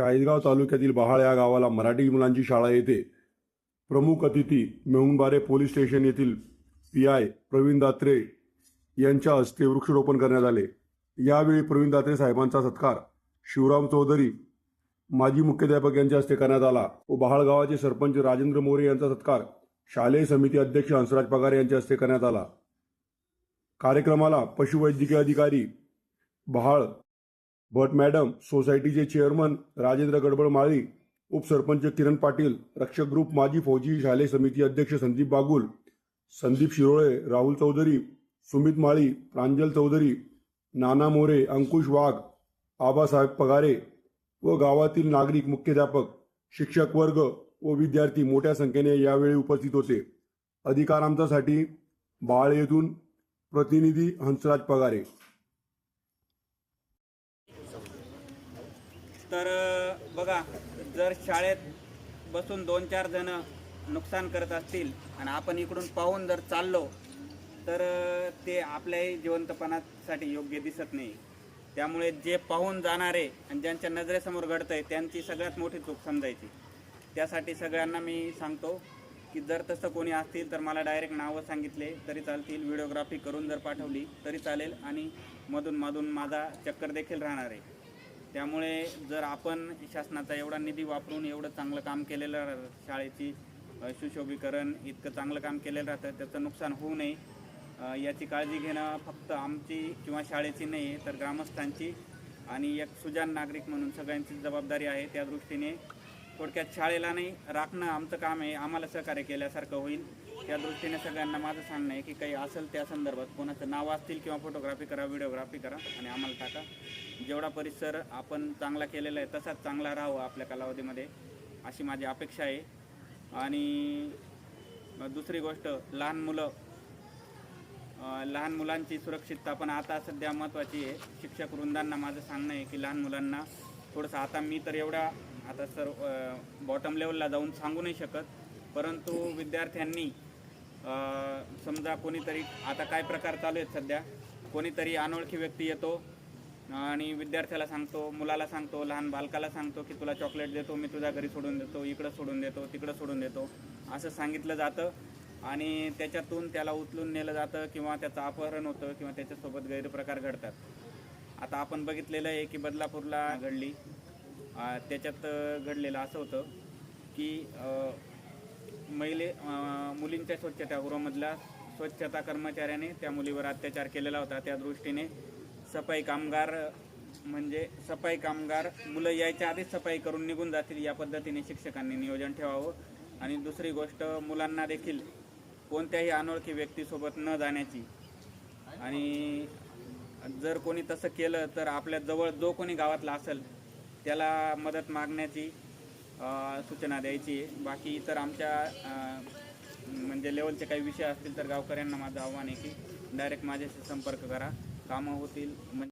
चाळीसगाव तालुक्यातील बहाळ या गावाला मराठी मुलांची शाळा येते. प्रमुख अतिथी मेहुणबारे पोलीस स्टेशन येथील पी आय प्रवीण दात्रे यांच्या हस्ते वृक्षारोपण करण्यात आले. यावेळी प्रवीण दात्रे साहेबांचा सत्कार शिवराम चौधरी माजी मुख्याध्यापक यांच्या हस्ते करण्यात आला व बहाळ गावाचे सरपंच राजेंद्र मोरे यांचा सत्कार शालेय समिती अध्यक्ष हंसराज पगार यांच्या हस्ते करण्यात आला. कार्यक्रमाला पशुवैद्यकीय अधिकारी बहाळ भट मॅडम सोसायटीचे चेअरमन राजेंद्र गडबड माळी उपसरपंच किरण पाटील रक्षक ग्रुप माजी फौजी शालेय समिती अध्यक्ष संदीप बागुल संदीप शिरोळे राहुल चौधरी सुमित माळी प्रांजल चौधरी नाना मोरे अंकुश वाघ आबासाहेब पगारे व गावातील नागरिक मुख्याध्यापक शिक्षक वर्ग व विद्यार्थी मोठ्या संख्येने यावेळी उपस्थित होते. अधिकारांतासाठी बाळ येथून प्रतिनिधी हंसराज पगारे. तर बघा जर शाळेत बसून दोन चार जण नुकसान करत असतील आणि आपण इकडून पाहून जर चाललो तर ते आपल्याही जिवंतपणासाठी योग्य दिसत नाही. त्यामुळे जे पाहून जाणारे आणि ज्यांच्या नजरेसमोर घडतं आहे त्यांची सगळ्यात मोठी चूक समजायची. त्यासाठी सगळ्यांना मी सांगतो की जर तसं कोणी असतील तर मला डायरेक्ट नावं सांगितले तरी चालतील. व्हिडिओग्राफी करून जर पाठवली तरी चालेल. आणि मधून मधून माझा चक्कर देखील राहणार आहे. त्यामुळे जर आपण शासनाचा एवढा निधी वापरून एवढं चांगलं काम केलेलं शाळेची सुशोभीकरण इतकं चांगलं काम केलेलं राहतं त्याचं नुकसान होऊ नये. याची काळजी घेणं फक्त आमची किंवा शाळेची नाही तर ग्रामस्थांची. आणि एक सुजान नागरिक म्हणून सगळ्यांची जबाबदारी आहे त्या दृष्टीने थोडक्यात शाळेला नाही राखणं आमचं काम आहे आम्हाला सहकार्य केल्यासारखं होईल. त्या दृष्टीने सगळ्यांना माझं सांगणं आहे की काही असेल त्या संदर्भात कोणाचं नाव असतील किंवा फोटोग्राफी करा व्हिडिओग्राफी करा आणि आम्हाला टाका. जेवढा परिसर आपण चांगला केलेला आहे तसाच चांगला राहावा आपल्या कालावधीमध्ये अशी माझी अपेक्षा आहे. आणि दुसरी गोष्ट लहान मुलं लहान मुलांची सुरक्षितता पण आता सध्या महत्त्वाची आहे. शिक्षक वृंदांना माझं सांगणं आहे की लहान मुलांना थोडंसं आता मी तर एवढा आता सर बॉटम लेवलला जाऊन सांगू नाही शकत. परंतु विद्यार्थ्यांनी समजा कोणीतरी आता काय प्रकार चालू आहेत सध्या कोणीतरी अनोळखी व्यक्ती येतो आणि विद्यार्थ्याला सांगतो मुलाला सांगतो लहान बालकाला सांगतो की तुला चॉकलेट देतो मी तुझ्या घरी सोडून देतो इकडं सोडून देतो तिकडं सोडून देतो असं सांगितलं जातं. आणि त्याच्यातून त्याला उचलून नेलं जातं किंवा त्याचं अपहरण होतं किंवा त्याच्यासोबत गैरप्रकार घडतात. आता आपण बघितलेलं आहे की बदलापूरला घडली. त्याच्यात घडलेलं असं होतं की महिले मुलींच्या स्वच्छतागृहामधल्या स्वच्छता कर्मचाऱ्याने त्या मुलीवर अत्याचार केलेला होता. त्या दृष्टीने सफाई कामगार म्हणजे सफाई कामगार मुलं यायच्या आधीच सफाई करून निघून जातील या पद्धतीने शिक्षकांनी नियोजन ठेवावं. आणि दुसरी गोष्ट मुलांना देखील कोणत्याही अनोळखी व्यक्तीसोबत न जाण्याची. आणि जर कोणी तसं केलं तर आपल्या जवळ जो कोणी गावातला असेल त्याला मदत मागण्याची सूचना द्यायची. आहे बाकी इतर आमच्या म्हणजे लेवलचे काही विषय असतील तर गावकऱ्यांना माझं आव्हान आहे की डायरेक्ट माझ्याशी संपर्क करा. कामं होतील. म्हणजे